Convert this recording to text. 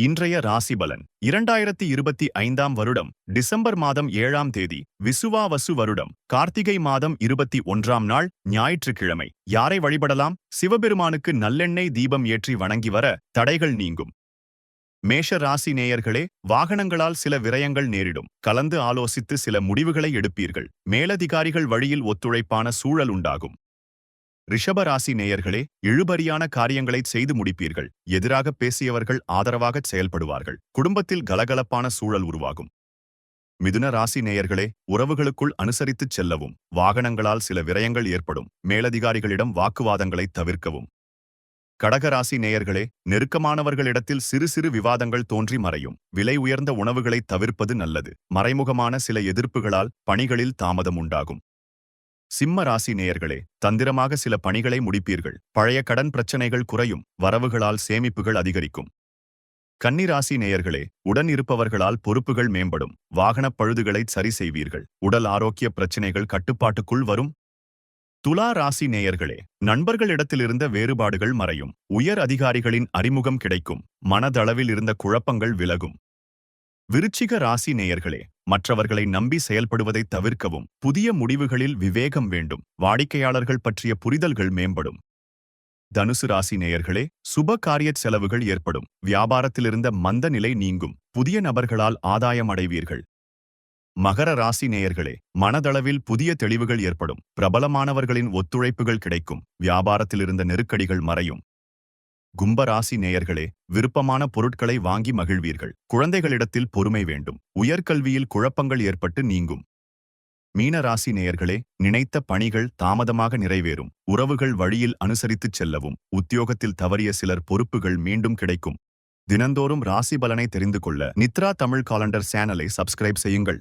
இன்றைய ராசிபலன். இரண்டாயிரத்தி இருபத்தி ஐந்தாம் வருடம் டிசம்பர் மாதம் ஏழாம் தேதி விசுவாவசு வருடம். கார்த்திகை மாதம் இருபத்தி ஒன்றாம் நாள் ஞாயிற்றுக்கிழமை. யாரை வழிபடலாம்? சிவபெருமானுக்கு நல்லெண்ணெய் தீபம் ஏற்றி வணங்கி வர தடைகள் நீங்கும். மேஷ ராசி நேயர்களே வாகனங்களால் சில விரயங்கள் நேரிடும். கலந்து ஆலோசித்து சில முடிவுகளை எடுப்பீர்கள். மேலதிகாரிகள் வழியில் ஒத்துழைப்பான சூழல் உண்டாகும். ரிஷபராசி நேயர்களே இழுபறியான காரியங்களை செய்து முடிப்பீர்கள். எதிராக பேசியவர்கள் ஆதரவாகச் செயல்படுவார்கள். குடும்பத்தில் கலகலப்பான சூழல் உருவாகும். மிதுன ராசி நேயர்களே உறவுகளுக்குள் அனுசரித்துச் செல்லவும். வாகனங்களால் சில விரயங்கள் ஏற்படும். மேலதிகாரிகளிடம் வாக்குவாதங்களை தவிர்க்கவும். கடகராசி நேயர்களே நெருக்கமானவர்களிடத்தில் சிறு சிறு விவாதங்கள் தோன்றி மறையும். விலை உயர்ந்த உணவுகளை தவிர்ப்பது நல்லது. மறைமுகமான சில எதிர்ப்புகளால் பணிகளில் தாமதம் உண்டாகும். சிம்ம ராசி நேயர்களே தந்திரமாக சில பணிகளை முடிப்பீர்கள். பழைய கடன் பிரச்சனைகள் குறையும் வரவுகளால் சேமிப்புகள் அதிகரிக்கும். கன்னிராசி நேயர்களே உடன் இருப்பவர்களால் பொறுப்புகள் மேம்படும். வாகனப் பழுதுகளை சரி செய்வீர்கள். உடல் ஆரோக்கிய பிரச்சினைகள் கட்டுப்பாட்டுக்குள் வரும். துலா ராசி நேயர்களே நண்பர்களிடத்திலிருந்த வேறுபாடுகள் மறையும். உயர் அதிகாரிகளின் அறிமுகம் கிடைக்கும். மனதளவில் இருந்த குழப்பங்கள் விலகும். விருச்சிக ராசி நேயர்களே மற்றவர்களை நம்பி செயல்படுவதை தவிர்க்கவும் புதிய முடிவுகளில் விவேகம் வேண்டும். வாடிக்கையாளர்கள் பற்றிய புரிதல்கள் மேம்படும். தனுசு ராசி நேயர்களே சுப காரியச் செலவுகள் ஏற்படும். வியாபாரத்திலிருந்த மந்த நிலை நீங்கும். புதிய நபர்களால் ஆதாயம் அடைவீர்கள். மகர ராசி நேயர்களே மனதளவில் புதிய தெளிவுகள் ஏற்படும். பிரபலமானவர்களின் ஒத்துழைப்புகள் கிடைக்கும். வியாபாரத்திலிருந்த நெருக்கடிகள் மறையும். கும்பராசி நேயர்களே விருப்பமான பொருட்களை வாங்கி மகிழ்வீர்கள். குழந்தைகளிடத்தில் பொறுமை வேண்டும். உயர்கல்வியில் குழப்பங்கள் ஏற்பட்டு நீங்கும். மீனராசி நேயர்களே நினைத்த பணிகள் தாமதமாக நிறைவேறும். உறவுகள் வழியில் அனுசரித்துச் செல்லவும். உத்தியோகத்தில் தவறிய சிலர் பொறுப்புகள் மீண்டும் கிடைக்கும். தினந்தோறும் ராசி பலனை தெரிந்து கொள்ள நித்ரா தமிழ் காலண்டர் சேனலை சப்ஸ்கிரைப் செய்யுங்கள்.